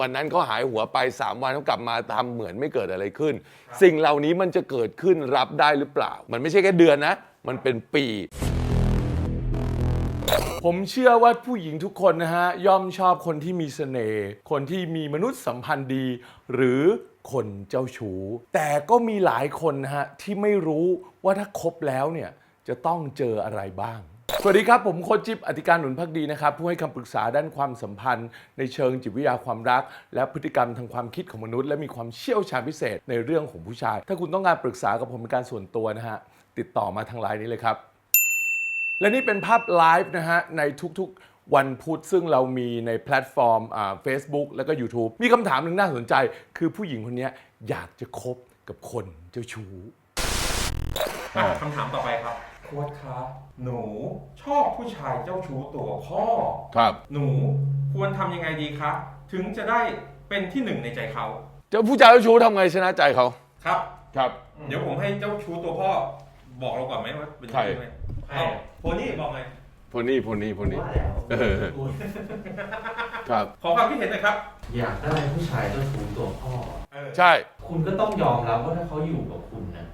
วันนั้นเขาหายหัวไป 3 วันเขากลับมาทำเหมือนไม่เกิดอะไรขึ้น สิ่งเหล่านี้มันจะเกิดขึ้นรับได้หรือเปล่า มันไม่ใช่แค่เดือนนะ มันเป็นปี ผมเชื่อว่าผู้หญิงทุกคนนะฮะ ย่อมชอบคนที่มีเสน่ห์คนที่มีมนุษยสัมพันธ์ดี หรือคนเจ้าชู้ แต่ก็มีหลายคนนะฮะ ที่ไม่รู้ว่าถ้าคบแล้วเนี่ย จะต้องเจออะไรบ้าง สวัสดีครับ ผมโคชจิ๊บอธิการหนุนพักดีนะครับ ผู้ให้คำปรึกษาด้านความสัมพันธ์ ในเชิงจิตวิทยาความรัก และพฤติกรรมทางความคิดของมนุษย์ และมีความเชี่ยวชาญพิเศษในเรื่องของผู้ชาย ถ้าคุณต้องการปรึกษากับผมเป็นการส่วนตัวนะฮะติดต่อมาทางไลน์นี้เลยครับ และนี่เป็นภาพไลฟ์นะฮะในทุกๆวันพุธซึ่งเรามีในแพลตฟอร์มอ่า Facebook แล้วก็ YouTube มีคำถามหนึ่งน่าสนใจ คือผู้หญิงคนนี้อยากจะคบกับคนเจ้าชู้อะคำถามต่อไปครับ โค้ชครับหนูชอบผู้ชายเจ้าชู้ตัวพ่อ ครับ หนูควรทำยังไงดีคะ ถึงจะได้เป็นที่หนึ่งในใจเขาเจ้าผู้ชายเจ้าชู้ทำไงชนะใจเขาครับ ครับ เดี๋ยวผมให้เจ้าชู้ตัวพ่อ บอกเราก่อนไหมว่าเป็นใครยังไงเอาโพนี่บอกไงพวกนี้พวกนี้พวกนี้ ว่าแล้วเออครับ ขอความคิดเห็นหน่อยครับ อยากได้ผู้ชายเจ้าชู้ตัวพ่อ เออใช่ คุณก็ต้องยอมรับว่าถ้าเขาอยู่กับคุณนะ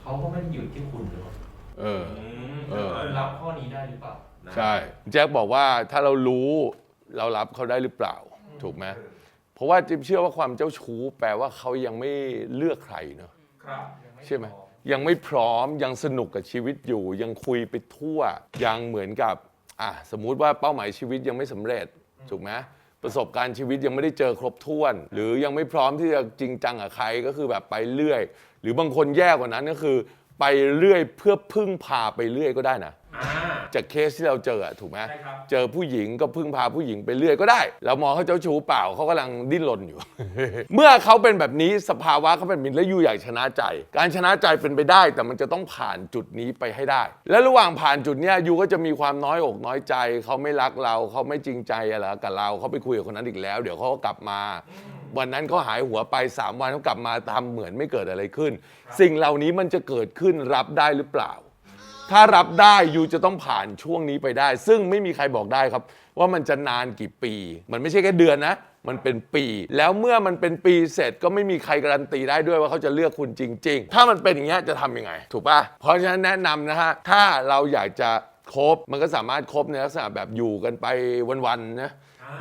เขาก็ไม่ได้อยู่ที่คุณหรอก เอออืมเออคุณรับข้อนี้ได้หรือเปล่า นะใช่แจ็คบอกว่าถ้าเรารู้เรารับเขาได้หรือเปล่า ถูกไหมเพราะว่าจิ๊บเชื่อว่าความเจ้าชู้แปลว่าเขายังไม่เลือกใครเนอะครับใช่ไหมยังไม่พร้อมยังสนุกกับชีวิตอยู่ ยังคุยไปทั่ว ยังเหมือนกับอะสมมุติว่าเป้าหมายชีวิตยังไม่สำเร็จ ถูกไหมประสบการณ์ชีวิตยังไม่ได้เจอครบถ้วน หรือยังไม่พร้อมที่จะจริงจังกับใครก็คือแบบไปเรื่อย หรือบางคนแย่กว่านั้นก็คือ ไปเรื่อยเพื่อพึ่งพาไปเรื่อยก็ได้นะอ่าจากเคสที่เราเจออะถูกไหมใช่ครับ เจอผู้หญิงก็พึ่งพาผู้หญิงไปเรื่อยก็ได้ เรามองเขาเจ้าชู้เปล่าเขากำลังดิ้นรนอยู่ เมื่อเขาเป็นแบบนี้สภาวะเขาเป็นแบบนี้แล้วยูอยากชนะใจ การชนะใจเป็นไปได้ แต่มันจะต้องผ่านจุดนี้ไปให้ได้ และระหว่างผ่านจุดเนี้ยยูก็จะมีความน้อยอกน้อยใจเขาไม่รักเราเขาไม่จริงใจอะไรกับเราเขาไปคุยกับคนนั้นอีกแล้ว เดี๋ยวเขาก็กลับมา วันนั้นเขาหายหัวไป 3 วันเขากลับมาทำเหมือนไม่เกิดอะไรขึ้น สิ่งเหล่านี้มันจะเกิดขึ้นรับได้หรือเปล่า ถ้ารับได้ยูจะต้องผ่านช่วงนี้ไปได้ ซึ่งไม่มีใครบอกได้ครับ ว่ามันจะนานกี่ปี มันไม่ใช่แค่เดือนนะ มันเป็นปี แล้วเมื่อมันเป็นปีเสร็จก็ไม่มีใครการันตีได้ด้วยว่าเขาจะเลือกคุณจริง ๆ ถ้ามันเป็นอย่างเงี้ยจะทำยังไง ถูกปะเพราะฉะนั้นแนะนำนะฮะถ้าเราอยากจะคบมันก็สามารถคบในลักษณะแบบอยู่กันไปวันๆนะ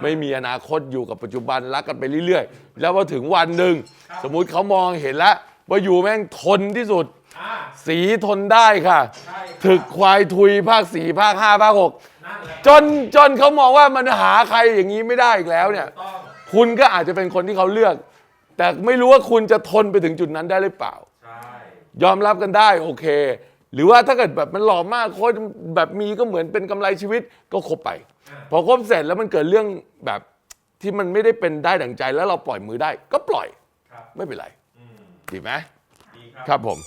ไม่มีอนาคตอยู่กับปัจจุบันรักกันไปเรื่อยๆ แล้วพอถึงวันหนึ่งสมมุติเขามองเห็นแล้วว่าอยู่แม่งทนที่สุด อ่าสีทนได้ค่ะ ใช่ครับถึกควายทุยภาคสี่ภาคห้าภาคหกนั่นแหละจนจนเขามองว่ามันหาใครอย่างนี้ไม่ได้อีกแล้วเนี่ย ต้อง คุณก็อาจจะเป็นคนที่เขาเลือก แต่ไม่รู้ว่าคุณจะทนไปถึงจุดนั้นได้หรือเปล่า ใช่ ยอมรับกันได้โอเค หรือว่าถ้าเกิดแบบมันหล่อมากโคตรแบบมีก็เหมือนเป็นกำไรชีวิตก็คบไป พอคบเสร็จแล้วมันเกิดเรื่องแบบที่มันไม่ได้เป็นได้ดั่งใจแล้วเราปล่อยมือได้ก็ปล่อยครับไม่เป็นไรอืมดีไหมดีครับครับผม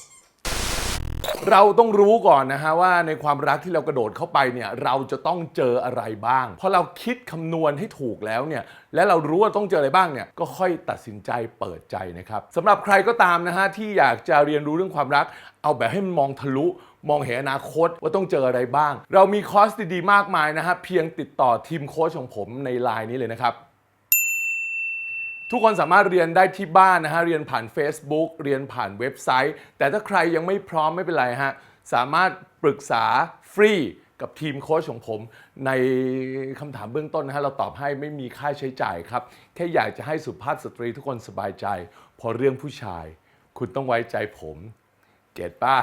เราต้องรู้ก่อนนะฮะว่าในความรักที่เรากระโดดเข้าไปเนี่ยเราจะต้องเจออะไรบ้างพอเราคิดคำนวณให้ถูกแล้วเนี่ยและเรารู้ว่าต้องเจออะไรบ้างเนี่ยก็ค่อยตัดสินใจเปิดใจนะครับสำหรับใครก็ตามนะฮะที่อยากจะเรียนรู้เรื่องความรัก เอาแบบให้มันมองทะลุมองเห็นอนาคตว่าต้องเจออะไรบ้าง เรามีคอร์สดีๆมากมายนะฮะเพียงติดต่อทีมโค้ชของผมในไลน์นี้เลยนะครับ ทุกคนสามารถเรียนได้ที่บ้านนะฮะ เรียนผ่าน Facebook เรียนผ่านเว็บไซต์ แต่ถ้าใครยังไม่พร้อมไม่เป็นไรฮะ สามารถปรึกษาฟรีกับทีมโค้ชของผมในคำถามเบื้องต้นนะฮะ เราตอบให้ไม่มีค่าใช้จ่ายครับ แค่อยากจะให้สุภาพสตรีทุกคนสบายใจ พอเรื่องผู้ชาย คุณต้องไว้ใจผม เก็ตป่ะ